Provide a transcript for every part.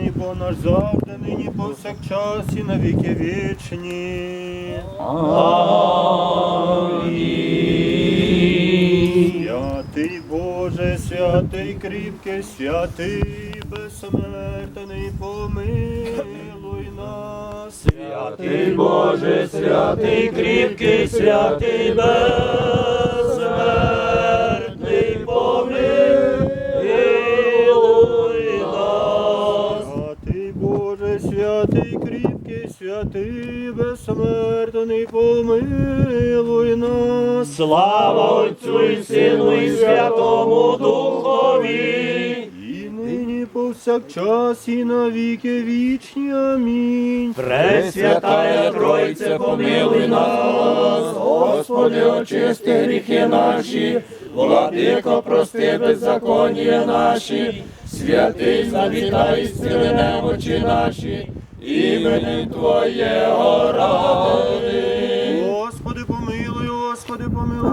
пом'яний Бог наш завжди, нині повсякчас і на віки вічні. Святий Боже, святий кріпкий, святий безсмертний, помилуй нас. Святий Боже, святий кріпкий, святий безсмертний, помилуй нас. Слава Отцю і Сину і Святому Духові. І нині повсякчас і на віки вічні. Амінь. Пресвятая Тройце, помилуй нас, Господи, очисти гріхи наші, владико, прости беззаконня наші, святий завітай, зціли немочі наші, іменем Твоєго ради. Господи, помилуй, Господи, помилуй,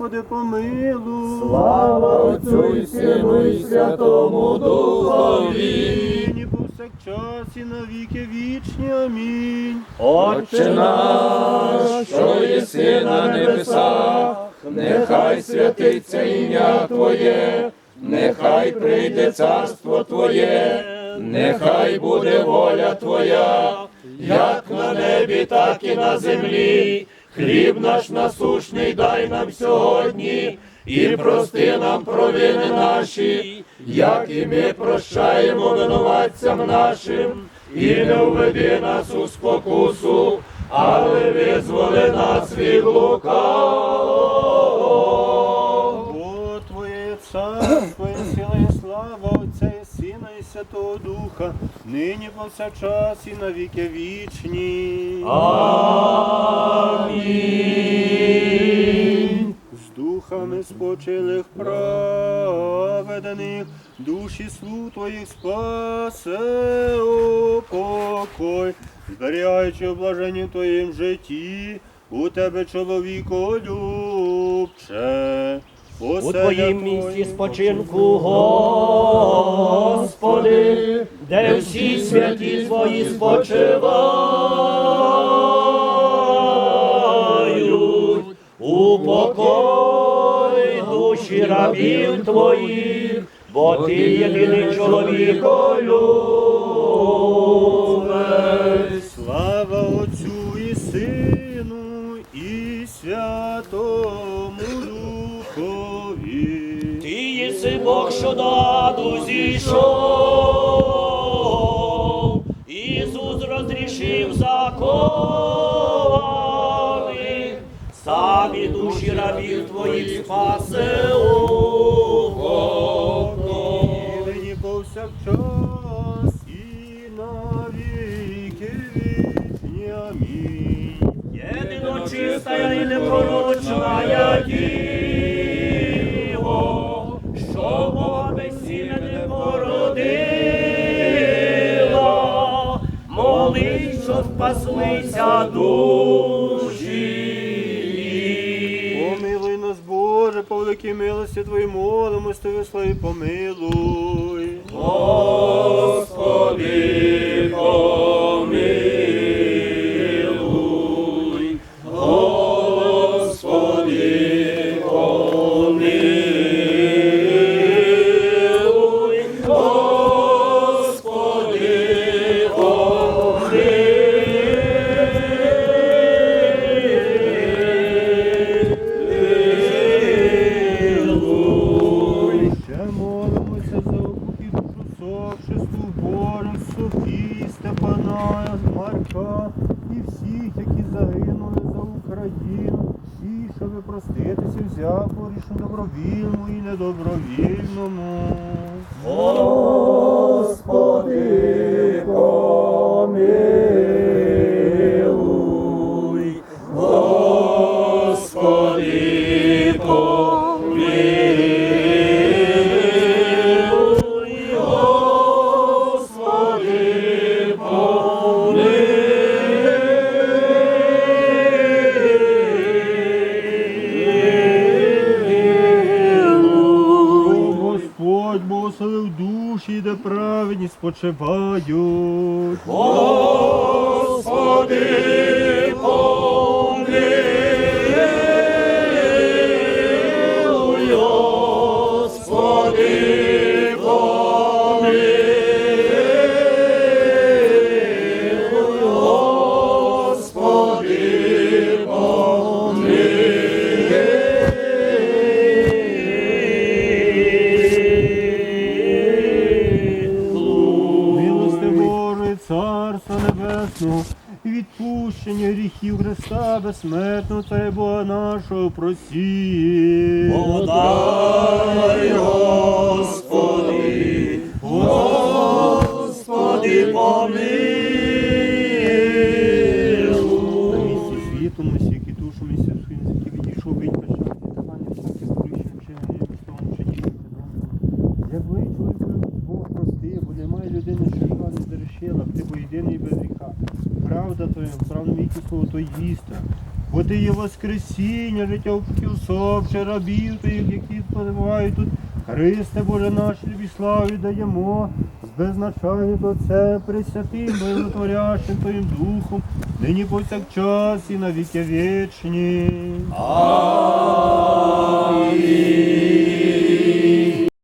Господи, помилуй. Слава Отцю і Сину і Святому Духові. Нині повсякчас і на віки вічні. Амінь. Отче наш, що єси на небесах, нехай святиться ім'я Твоє, нехай прийде царство Твоє, нехай буде воля Твоя, як на небі, так і на землі. Хліб наш насушний дай нам сьогодні, і прости нам провини наші, як і ми прощаємо винуватцям нашим, і не введи нас у спокусу, але визволи нас від лукавого. Бо Твоє царство і сила і слава Отця і Сина і Святого Духа, нині повсякчас і на віки вічні. Амінь. З духами спочилих праведних, душі слуг Твоїх спасе упокой, зберігаючи в блаженні Твоїм житті, у Тебе чоловіко любче. У Твоїм місці спочинку, Господи, де всі святі Твої спочивають, упокой душі рабів Твоїх, бо Ти єдиний чоловіко любець. Слава Отцю і Сину і Святому Бог, що наду зійшов, Ісус розрішив закони, самі душі рабів твоїх спасе. Нині повсякчас і на віки вічні. Амінь. Єдино чистая і непорочна Діво, спаслися душі. Помилуй нас, Боже, по великій милості Твої молимось, Твої вислови помилуй. Господи, помилуй, сокшесту Божих, Софії, Степана, Марка і всіх, які загинули за Україну, і щоб проститися всякого рішу добровільному і недобровільному. Господи, помилуй, Господи, помилуй, спочивають. Господи, Небесного, і відпущення гріхів Христа безсмертного Царя Бога нашого просі. Подай, Господи, Господи, помилуй. На місці світу, ми сіки душу, місці своїм житті відійшов від печаті, давання всяких порушень вчинення і тому що діяти Як ви, чоловіку, Бог прости, бо немає людини, що його ти бо єдиний без гріха. Правда твоя, правда віки слово то істина. Бо ти є воскресіння, життя впоків совче, рабів твоїх, які перебувають тут. Христе Боже наш, любі славі даємо, з безначальним до це присвятим, благотворящим Твоїм Духом, нині повсякчас і на віки вічні. Амінь.